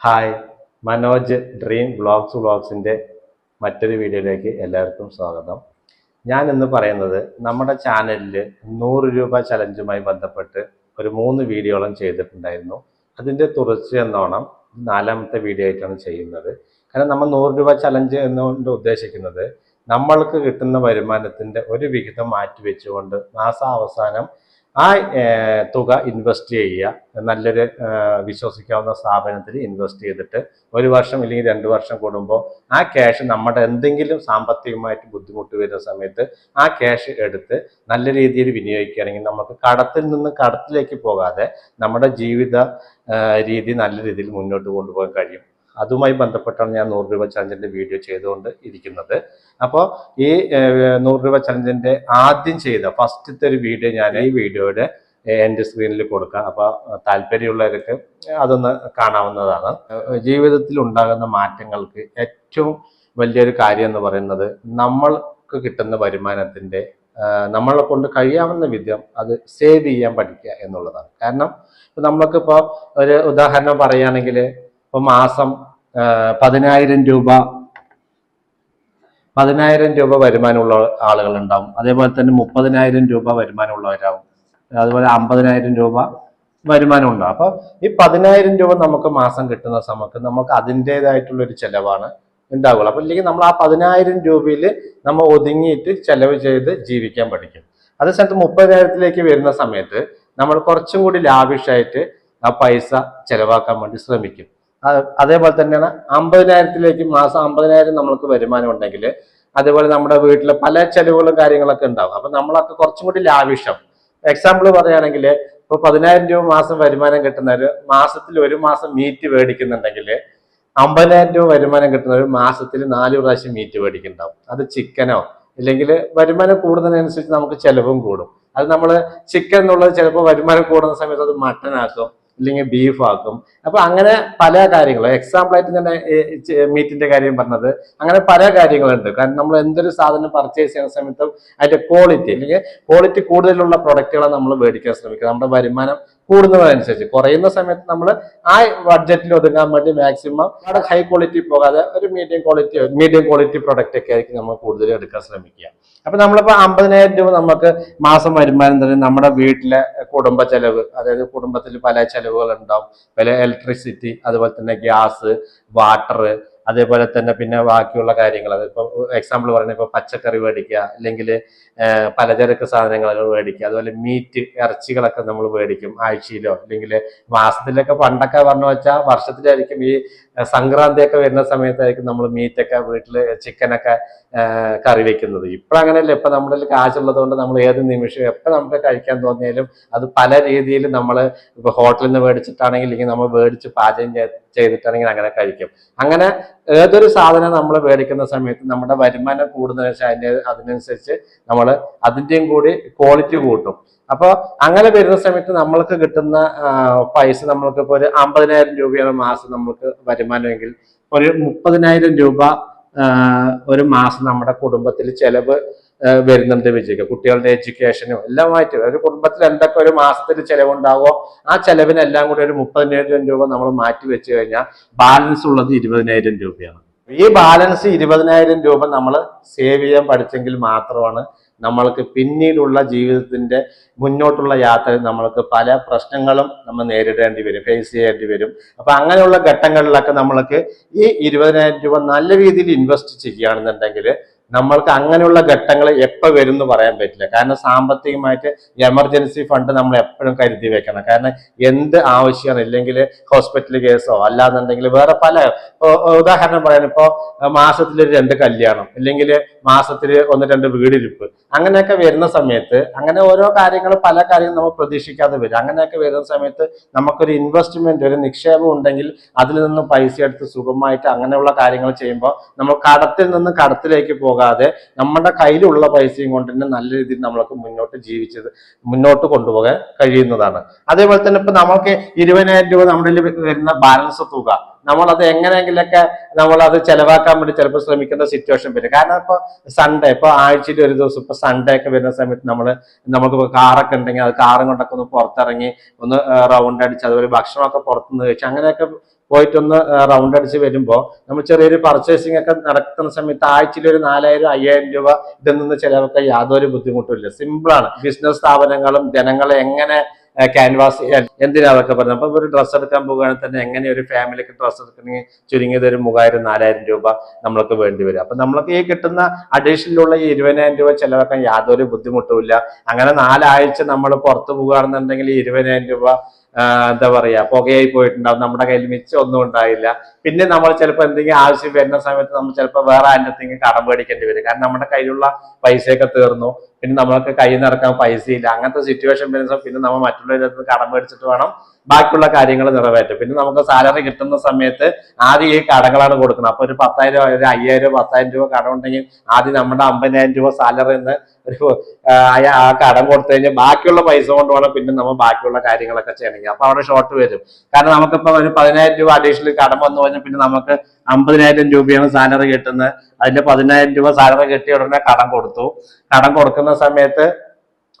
Hi Manoj dream vlogs വ്ളോഗ്സിന്റെ മറ്റൊരു വീഡിയോയിലേക്ക് എല്ലാവർക്കും സ്വാഗതം. ഞാൻ ഇന്ന് പറയുന്നത് നമ്മുടെ ചാനലിൽ നൂറ് രൂപ ചലഞ്ചുമായി ബന്ധപ്പെട്ട് ഒരു മൂന്ന് വീഡിയോളം ചെയ്തിട്ടുണ്ടായിരുന്നു. അതിന്റെ തുടർച്ച എന്നോണം നാലാമത്തെ വീഡിയോ ആയിട്ടാണ് ചെയ്യുന്നത്. കാരണം നമ്മൾ നൂറ് രൂപ ചലഞ്ച് എന്നുകൊണ്ട് ഉദ്ദേശിക്കുന്നത് നമ്മൾക്ക് കിട്ടുന്ന വരുമാനത്തിന്റെ ഒരു വിഹിതം മാറ്റി വെച്ചുകൊണ്ട് മാസാവസാനം ആ തുക ഇൻവെസ്റ്റ് ചെയ്യുക നല്ലൊരു വിശ്വസിക്കാവുന്ന സ്ഥാപനത്തിൽ ഇൻവെസ്റ്റ് ചെയ്തിട്ട് ഒരു വർഷം ഇല്ലെങ്കിൽ രണ്ട് വർഷം കൂടുമ്പോൾ ആ ക്യാഷ് നമ്മുടെ എന്തെങ്കിലും സാമ്പത്തികമായിട്ട് ബുദ്ധിമുട്ട് വരുന്ന സമയത്ത് ആ ക്യാഷ് എടുത്ത് നല്ല രീതിയിൽ വിനിയോഗിക്കുകയാണെങ്കിൽ നമുക്ക് കടത്തിൽ നിന്ന് കടത്തിലേക്ക് പോകാതെ നമ്മുടെ ജീവിത രീതി നല്ല രീതിയിൽ മുന്നോട്ട് കൊണ്ടുപോകാൻ കഴിയും. അതുമായി ബന്ധപ്പെട്ടാണ് ഞാൻ നൂറ് രൂപ ചലഞ്ചിന്റെ വീഡിയോ ചെയ്തുകൊണ്ട് ഇരിക്കുന്നത്. അപ്പോൾ ഈ നൂറ് രൂപ ചലഞ്ചിന്റെ ആദ്യം ചെയ്ത ഫസ്റ്റത്തെ ഒരു വീഡിയോ ഞാൻ ഈ വീഡിയോയുടെ എന്റെ സ്ക്രീനിൽ കൊടുക്കാം. അപ്പോൾ താല്പര്യമുള്ളവർക്ക് അതൊന്ന് കാണാവുന്നതാണ്. ജീവിതത്തിൽ ഉണ്ടാകുന്ന മാറ്റങ്ങൾക്ക് ഏറ്റവും വലിയൊരു കാര്യം എന്ന് പറയുന്നത് നമ്മൾക്ക് കിട്ടുന്ന വരുമാനത്തിന്റെ നമ്മളെ കൊണ്ട് കഴിയാവുന്ന വിധം അത് സേവ് ചെയ്യാൻ പഠിക്കുക എന്നുള്ളതാണ്. കാരണം ഇപ്പൊ നമ്മൾക്കിപ്പോ ഒരു ഉദാഹരണം പറയുകയാണെങ്കിൽ ഇപ്പൊ മാസം പതിനായിരം രൂപ പതിനായിരം രൂപ വരുമാനമുള്ള ആളുകൾ ഉണ്ടാവും അതേപോലെ തന്നെ മുപ്പതിനായിരം രൂപ വരുമാനമുള്ളവരാവും. അതുപോലെ അമ്പതിനായിരം രൂപ വരുമാനം ഉണ്ടാവും അപ്പൊ ഈ പതിനായിരം രൂപ നമുക്ക് മാസം കിട്ടുന്ന സമയത്ത് നമുക്ക് അതിന്റെതായിട്ടുള്ള ഒരു ചെലവാണ് ഉണ്ടാവുള്ളൂ അപ്പൊ ഇല്ലെങ്കിൽ നമ്മൾ ആ പതിനായിരം രൂപയിൽ നമ്മൾ ഒതുങ്ങിയിട്ട് ചെലവ് ചെയ്ത് ജീവിക്കാൻ പഠിക്കും. അതേ സ്ഥലത്ത് മുപ്പതിനായിരത്തിലേക്ക് വരുന്ന സമയത്ത് നമ്മൾ കുറച്ചും കൂടി ലാവിഷായിട്ട് ആ പൈസ ചെലവാക്കാൻ വേണ്ടി ശ്രമിക്കും. അതേപോലെ തന്നെയാണ് അമ്പതിനായിരത്തിലേക്ക് മാസം അമ്പതിനായിരം നമ്മൾക്ക് വരുമാനം ഉണ്ടെങ്കിൽ അതേപോലെ നമ്മുടെ വീട്ടിലെ പല ചെലവുകളും കാര്യങ്ങളൊക്കെ ഉണ്ടാവും. അപ്പൊ നമ്മളൊക്കെ കുറച്ചും കൂടി ലാവിഷം. എക്സാമ്പിൾ പറയുകയാണെങ്കിൽ ഇപ്പൊ പതിനായിരം രൂപ മാസം വരുമാനം കിട്ടുന്നവർ മാസത്തിൽ ഒരു മാസം മീറ്റ് മേടിക്കുന്നുണ്ടെങ്കിൽ അമ്പതിനായിരം രൂപ വരുമാനം കിട്ടുന്നവർ മാസത്തിൽ നാല് പ്രാവശ്യം മീറ്റ് മേടിക്കുന്നുണ്ടാവും അത് ചിക്കനോ ഇല്ലെങ്കിൽ വരുമാനം കൂടുന്നതിനനുസരിച്ച് നമുക്ക് ചിലവും കൂടും. അത് നമ്മൾ ചിക്കൻ എന്നുള്ളത് ചിലപ്പോൾ വരുമാനം കൂടുന്ന സമയത്ത് അത് മട്ടൻ ആക്കും. ഇല്ലെങ്കിൽ ബീഫ് ആക്കും. അപ്പൊ അങ്ങനെ പല കാര്യങ്ങളും. എക്സാമ്പിൾ ആയിട്ട് തന്നെ മീറ്റിന്റെ കാര്യം പറഞ്ഞത്. അങ്ങനെ പല കാര്യങ്ങളുണ്ട്. കാരണം നമ്മൾ എന്തൊരു സാധനം പർച്ചേസ് ചെയ്യുന്ന സമയത്തും അതിന്റെ ക്വാളിറ്റി അല്ലെങ്കിൽ ക്വാളിറ്റി കൂടുതലുള്ള പ്രൊഡക്റ്റുകളെ നമ്മൾ മേടിക്കാൻ ശ്രമിക്കുക. നമ്മുടെ വരുമാനം കൂടുന്നതനുസരിച്ച്. കുറയുന്ന സമയത്ത് നമ്മൾ ആ ബഡ്ജറ്റിൽ ഒതുങ്ങാൻ വേണ്ടി മാക്സിമം അവിടെ ഹൈ ക്വാളിറ്റി പോകാതെ ഒരു medium quality medium quality product ഒക്കെ ആയിരിക്കും നമ്മൾ കൂടുതൽ എടുക്കാൻ ശ്രമിക്കുക. അപ്പൊ നമ്മളിപ്പോ അമ്പതിനായിരം രൂപ നമുക്ക് മാസം വരുമാനം തന്നെ നമ്മുടെ വീട്ടിലെ കുടുംബ ചെലവ് അതായത് കുടുംബത്തിൽ പല ചെലവുകൾ ഉണ്ടാവും. പല ഇലക്ട്രിസിറ്റി അതുപോലെ തന്നെ ഗ്യാസ് വാട്ടർ അതേപോലെ തന്നെ പിന്നെ ബാക്കിയുള്ള കാര്യങ്ങൾ. അതിപ്പോ എക്സാമ്പിൾ പറയുന്നത് ഇപ്പൊ പച്ചക്കറി മേടിക്കുക അല്ലെങ്കിൽ പലചരക്ക് സാധനങ്ങൾ മേടിക്കുക അതുപോലെ മീറ്റ് ഇറച്ചികളൊക്കെ നമ്മൾ മേടിക്കും ആഴ്ചയിലോ അല്ലെങ്കിൽ മാസത്തിലൊക്കെ പണ്ടൊക്കെ പറഞ്ഞു വെച്ചാൽ വർഷത്തിലായിരിക്കും ഈ സംക്രാന്തി സംക്രാന്തിയൊക്കെ വരുന്ന സമയത്തായിരിക്കും നമ്മൾ മീറ്റൊക്കെ വീട്ടിൽ ചിക്കനൊക്കെ കറി വെക്കുന്നത്. ഇപ്പൊ അങ്ങനെയല്ല ഇപ്പൊ നമ്മുടെ കാശുള്ളത് കൊണ്ട് നമ്മൾ ഏത് നിമിഷം എപ്പോൾ നമുക്ക് കഴിക്കാൻ തോന്നിയാലും അത് പല രീതിയിൽ നമ്മൾ ഇപ്പൊ ഹോട്ടലിൽ നിന്ന് മേടിച്ചിട്ടാണെങ്കിൽ ഇല്ലെങ്കിൽ നമ്മൾ മേടിച്ച് പാചകം ചെയ്ത് ചെയ്തിട്ടാണെങ്കിൽ അങ്ങനെ കഴിക്കും. അങ്ങനെ ഏതൊരു സാധനം നമ്മൾ മേടിക്കുന്ന സമയത്ത് നമ്മുടെ വരുമാനം കൂടുന്ന അതിന്റെ അതിനനുസരിച്ച് നമ്മൾ അതിന്റെയും കൂടി ക്വാളിറ്റി കൂട്ടും. അപ്പോൾ അങ്ങനെ വരുന്ന സമയത്ത് നമ്മൾക്ക് കിട്ടുന്ന പൈസ നമ്മൾക്ക് ഇപ്പോൾ ഒരു അമ്പതിനായിരം രൂപയാണ് മാസം നമ്മൾക്ക് വരുമാനമെങ്കിൽ. ഒരു മുപ്പതിനായിരം രൂപ ഒരു മാസം നമ്മുടെ കുടുംബത്തിൽ ചെലവ് വരുന്നുണ്ട് വിജയിക്കുക കുട്ടികളുടെ എഡ്യൂക്കേഷനും എല്ലാമായിട്ട് ഒരു കുടുംബത്തിൽ എന്തൊക്കെ ഒരു മാസത്തിൽ ചെലവുണ്ടാവോ ആ ചെലവിനെല്ലാം കൂടി ഒരു മുപ്പതിനായിരം രൂപ നമ്മൾ മാറ്റി വെച്ച് കഴിഞ്ഞാൽ ബാലൻസ് ഉള്ളത് ഇരുപതിനായിരം രൂപയാണ്. ഈ ബാലൻസ് ഇരുപതിനായിരം രൂപ നമ്മൾ സേവ് ചെയ്യാൻ പഠിച്ചെങ്കിൽ മാത്രമാണ് നമ്മൾക്ക് പിന്നീടുള്ള ജീവിതത്തിന്റെ മുന്നോട്ടുള്ള യാത്ര നമ്മൾക്ക് പല പ്രശ്നങ്ങളും നമ്മൾ നേരിടേണ്ടി വരും ഫേസ് ചെയ്യേണ്ടി വരും. അപ്പൊ അങ്ങനെയുള്ള ഘട്ടങ്ങളിലൊക്കെ നമ്മൾക്ക് ഈ ഇരുപതിനായിരം രൂപ നല്ല രീതിയിൽ ഇൻവെസ്റ്റ് ചെയ്യുകയാണെന്നുണ്ടെങ്കിൽ നമ്മൾക്ക് അങ്ങനെയുള്ള ഘട്ടങ്ങൾ എപ്പോൾ വരും എന്ന് പറയാൻ പറ്റില്ല. കാരണം സാമ്പത്തികമായിട്ട് എമർജൻസി ഫണ്ട് നമ്മൾ എപ്പോഴും കരുതി വെക്കണം. കാരണം എന്ത് ആവശ്യമാണ് ഇല്ലെങ്കിൽ ഹോസ്പിറ്റൽ കേസോ അല്ലാന്നുണ്ടെങ്കിൽ വേറെ പല ഉദാഹരണം പറയാൻ ഇപ്പോൾ മാസത്തിൽ രണ്ട് കല്യാണം ഇല്ലെങ്കിൽ മാസത്തിൽ ഒന്ന് രണ്ട് വീടിരിപ്പ്. അങ്ങനെയൊക്കെ വരുന്ന സമയത്ത് അങ്ങനെ ഓരോ കാര്യങ്ങൾ പല കാര്യങ്ങളും നമ്മൾ പ്രതീക്ഷിക്കാതെ വരും. അങ്ങനെയൊക്കെ വരുന്ന സമയത്ത് നമുക്കൊരു ഇൻവെസ്റ്റ്മെന്റ് ഒരു നിക്ഷേപം ഉണ്ടെങ്കിൽ അതിൽ നിന്ന് പൈസ എടുത്ത് സുഖമായിട്ട് അങ്ങനെയുള്ള കാര്യങ്ങൾ ചെയ്യുമ്പോൾ നമ്മൾ കടത്തിൽ നിന്ന് കടത്തിലേക്ക് പോകാതെ നമ്മുടെ കയ്യിലുള്ള പൈസയും കൊണ്ട് തന്നെ നല്ല രീതിയിൽ നമ്മൾക്ക് മുന്നോട്ട് ജീവിച്ചത് മുന്നോട്ട് കൊണ്ടുപോകാൻ കഴിയുന്നതാണ്. അതേപോലെ തന്നെ ഇപ്പൊ നമ്മൾക്ക് ഇരുപതിനായിരം രൂപ നമ്മുടെ വരുന്ന ബാലൻസ് തുക നമ്മൾ നമ്മളത് എങ്ങനെയെങ്കിലൊക്കെ നമ്മൾ അത് ചെലവാക്കാൻ വേണ്ടി ചിലപ്പോൾ ശ്രമിക്കേണ്ട സിറ്റുവേഷൻ വരും. കാരണം ഇപ്പൊ സൺഡേ ഇപ്പൊ ആഴ്ചയിൽ ഒരു ദിവസം ഇപ്പൊ സൺഡേ ഒക്കെ വരുന്ന സമയത്ത് നമ്മൾ നമുക്ക് കാറൊക്കെ ഉണ്ടെങ്കിൽ അത് കാറും കൊണ്ടൊക്കെ ഒന്ന് പുറത്തിറങ്ങി ഒന്ന് റൗണ്ട് അടിച്ച് അതുപോലെ ഭക്ഷണമൊക്കെ പുറത്തുനിന്ന് കഴിച്ച് അങ്ങനെയൊക്കെ പോയിട്ടൊന്ന് റൗണ്ട് അടിച്ച് വരുമ്പോൾ നമ്മൾ ചെറിയൊരു പർച്ചേസിംഗ് ഒക്കെ നടക്കുന്ന സമയത്ത് ആഴ്ചയിൽ ഒരു നാലായിരം അയ്യായിരം രൂപ ഇതിൽ നിന്ന് ചിലവൊക്കെ യാതൊരു ബുദ്ധിമുട്ടുമില്ല. സിമ്പിളാണ് ബിസിനസ് സ്ഥാപനങ്ങളും ജനങ്ങളെ എങ്ങനെ ക്യാൻവാസ് എന്തിനാ അതൊക്കെ പറഞ്ഞത്? അപ്പൊ ഒരു ഡ്രസ്സ് എടുക്കാൻ പോകുകയാണെങ്കിൽ തന്നെ എങ്ങനെ ഒരു ഫാമിലിക്ക് ഡ്രസ്സ് എടുക്കണമെങ്കിൽ ചുരുങ്ങിയത് ഒരു മൂവായിരം നാലായിരം രൂപ നമ്മൾക്ക് വേണ്ടി വരും. അപ്പൊ നമ്മൾക്ക് ഈ കിട്ടുന്ന അഡീഷണലുള്ള ഈ ഇരുപതിനായിരം രൂപ ചെലവാക്കാൻ യാതൊരു ബുദ്ധിമുട്ടുമില്ല. അങ്ങനെ നാലാഴ്ച നമ്മൾ പുറത്തു പോകുകയാണെന്നുണ്ടെങ്കിൽ ഈ ഇരുപതിനായിരം രൂപ എന്താ പറയാ പുകയായി പോയിട്ടുണ്ടാവും. നമ്മുടെ കയ്യിൽ മിച്ചം ഒന്നും ഉണ്ടായില്ല. പിന്നെ നമ്മൾ ചിലപ്പോൾ എന്തെങ്കിലും ആവശ്യം വരുന്ന സമയത്ത് നമ്മൾ ചിലപ്പോൾ വേറെ ആരുടെങ്കിലും കടം മേടിക്കേണ്ടി വരും. കാരണം നമ്മുടെ കയ്യിലുള്ള പൈസയൊക്കെ തീർന്നു. പിന്നെ നമ്മൾക്ക് കയ്യിൽ നടക്കാൻ പൈസയില്ല. അങ്ങനത്തെ സിറ്റുവേഷൻ വരുന്ന പിന്നെ നമ്മൾ മറ്റുള്ളവരുടെ അടുത്ത് കടം മേടിച്ചിട്ട് വേണം ബാക്കിയുള്ള കാര്യങ്ങൾ നിറവേറ്റും പിന്നെ നമുക്ക് സാലറി കിട്ടുന്ന സമയത്ത് ആദ്യം ഈ കടങ്ങളാണ് കൊടുക്കുന്നത്. അപ്പൊ ഒരു പത്തായിരം ഒരു അയ്യായിരം പത്തായിരം രൂപ കടം ഉണ്ടെങ്കിൽ ആദ്യം നമ്മുടെ അമ്പതിനായിരം രൂപ സാലറി നിന്ന് ഒരു ആ, കടം കൊടുത്തു കഴിഞ്ഞാൽ ബാക്കിയുള്ള പൈസ കൊണ്ട് വേണം പിന്നെ നമ്മൾ ബാക്കിയുള്ള കാര്യങ്ങളൊക്കെ ചെയ്യണമെങ്കിൽ. അപ്പൊ അവിടെ ഷോർട്ട് വരും. കാരണം നമുക്കിപ്പോ ഒരു പതിനായിരം രൂപ അഡീഷണൽ കടം വന്നു കഴിഞ്ഞാൽ പിന്നെ നമുക്ക് അമ്പതിനായിരം രൂപയാണ് സാലറി കിട്ടുന്നത്. അതിന്റെ പതിനായിരം രൂപ സാലറി കിട്ടിയ ഉടനെ കടം കൊടുത്തു. കടം കൊടുക്കുന്ന സമയത്ത്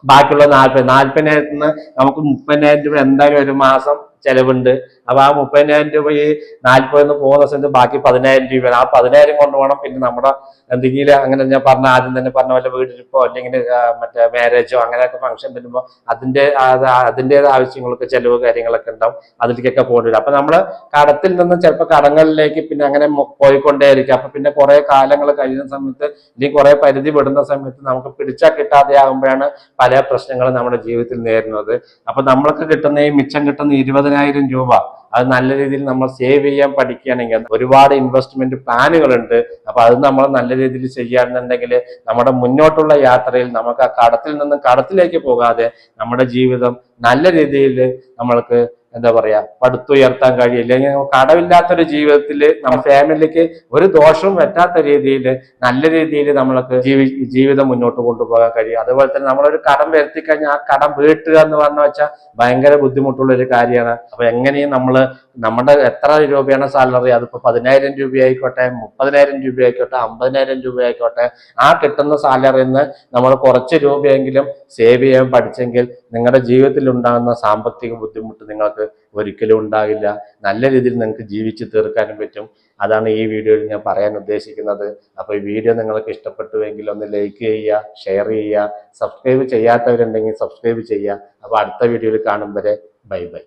ബാക്കിയുള്ള നാൽപ്പത് നാൽപ്പതിനായിരത്തിന് നമുക്ക് മുപ്പതിനായിരം രൂപ എന്തായാലും ഒരു മാസം ചെലവുണ്ട്. അപ്പൊ ആ മുപ്പതിനായിരം രൂപ ഈ നാൽപ്പതിൽ പോകുന്ന സമയത്ത് ബാക്കി പതിനായിരം രൂപ ആ പതിനായിരം കൊണ്ട് വേണം പിന്നെ നമ്മുടെ എന്തെങ്കിലും അങ്ങനെ ഞാൻ പറഞ്ഞ ആദ്യം തന്നെ പറഞ്ഞ പോലെ വീടിരിപ്പോ അല്ലെങ്കിൽ മറ്റേ മാരേജോ അങ്ങനെയൊക്കെ ഫംഗ്ഷൻ വരുമ്പോൾ അതിന്റെ അത് അതിന്റെ ആവശ്യങ്ങൾക്ക് ചെലവ് കാര്യങ്ങളൊക്കെ ഉണ്ടാവും. അതിലേക്കൊക്കെ പോകേണ്ടി വരും. അപ്പൊ നമ്മൾ കടത്തിൽ നിന്ന് ചിലപ്പോൾ കടങ്ങളിലേക്ക് പിന്നെ അങ്ങനെ പോയിക്കൊണ്ടേയിരിക്കും. അപ്പൊ പിന്നെ കുറെ കാലങ്ങൾ കഴിയുന്ന സമയത്ത് ഇനി കുറെ പരിധി വിടുന്ന സമയത്ത് നമുക്ക് പിടിച്ചാൽ കിട്ടാതെ ആകുമ്പോഴാണ് പല പ്രശ്നങ്ങളും നമ്മുടെ ജീവിതത്തിൽ നേരിടുന്നത്. അപ്പൊ നമ്മൾക്ക് കിട്ടുന്ന ഈ മിച്ചം കിട്ടുന്ന ഇരുപതിനായിരം രൂപ. അത് നല്ല രീതിയിൽ നമ്മൾ സേവ് ചെയ്യാൻ പഠിക്കുകയാണെങ്കിൽ ഒരുപാട് ഇൻവെസ്റ്റ്മെന്റ് പ്ലാനുകളുണ്ട് അപ്പൊ അത് നമ്മൾ നല്ല രീതിയിൽ ചെയ്യുകയാണെന്നുണ്ടെങ്കിൽ നമ്മുടെ മുന്നോട്ടുള്ള യാത്രയിൽ നമുക്ക് ആ കടത്തിൽ നിന്നും കടത്തിലേക്ക് പോകാതെ നമ്മുടെ ജീവിതം നല്ല രീതിയിൽ നമ്മൾക്ക് എന്താ പറയാ പടുത്തുയർത്താൻ കഴിയില്ല. കടവില്ലാത്തൊരു ജീവിതത്തിൽ നമ്മുടെ ഫാമിലിക്ക് ഒരു ദോഷവും പറ്റാത്ത രീതിയിൽ നല്ല രീതിയിൽ നമ്മൾക്ക് ജീവി ജീവിതം മുന്നോട്ട് കൊണ്ടുപോകാൻ കഴിയും. അതുപോലെ തന്നെ നമ്മളൊരു കടം വരുത്തി കഴിഞ്ഞാൽ ആ കടം വീട്ടുക എന്ന് പറഞ്ഞു വെച്ചാൽ ഭയങ്കര ബുദ്ധിമുട്ടുള്ള ഒരു കാര്യമാണ്. അപ്പൊ എങ്ങനെയും നമ്മൾ നമ്മുടെ എത്ര രൂപയാണ് സാലറി? അതിപ്പോ പതിനായിരം രൂപ ആയിക്കോട്ടെ മുപ്പതിനായിരം രൂപ ആയിക്കോട്ടെ അമ്പതിനായിരം രൂപ ആയിക്കോട്ടെ ആ കിട്ടുന്ന സാലറിയിൽ നിന്ന് നമ്മൾ കുറച്ച് രൂപയെങ്കിലും സേവ് ചെയ്യാൻ പഠിച്ചെങ്കിൽ നിങ്ങളുടെ ജീവിതത്തിൽ ഉണ്ടാകുന്ന സാമ്പത്തിക ബുദ്ധിമുട്ട് നിങ്ങൾക്ക് ഒരിക്കലും ഉണ്ടാകില്ല നല്ല രീതിയിൽ നിങ്ങൾക്ക് ജീവിച്ച് തീർക്കാനും പറ്റും. അതാണ് ഈ വീഡിയോയിൽ ഞാൻ പറയാൻ ഉദ്ദേശിക്കുന്നത്. അപ്പോൾ ഈ വീഡിയോ നിങ്ങൾക്ക് ഇഷ്ടപ്പെട്ടുവെങ്കിൽ ഒന്ന് ലൈക്ക് ചെയ്യുക ഷെയർ ചെയ്യുക സബ്സ്ക്രൈബ് ചെയ്യാത്തവരുണ്ടെങ്കിൽ സബ്സ്ക്രൈബ് ചെയ്യുക. അപ്പോൾ അടുത്ത വീഡിയോയിൽ കാണും വരെ. Bye bye.